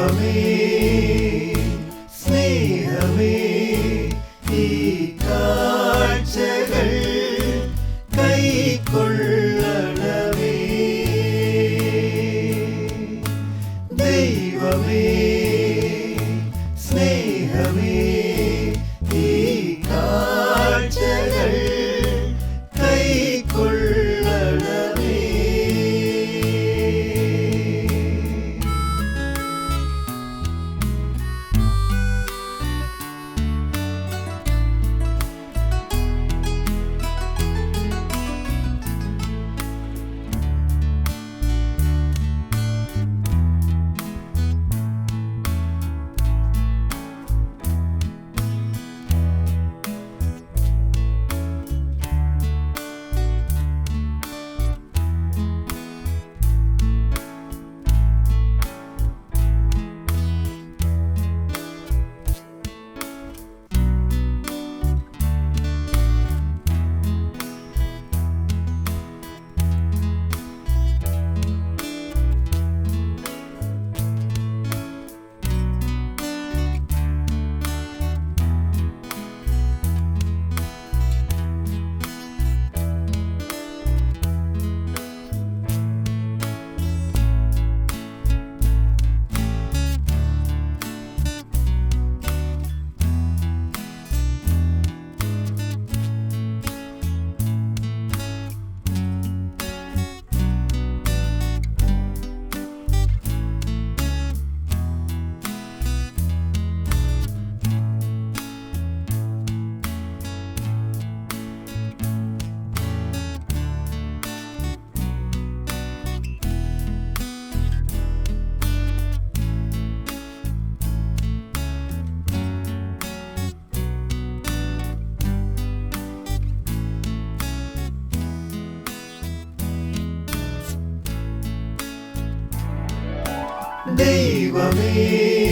ദൈവമേ സ്നേഹമേ ഈ കാഴ്ചകൾ കൈക്കൊള്ളണമേ ദൈവമേ ദൈവമേ സ്നേഹമേ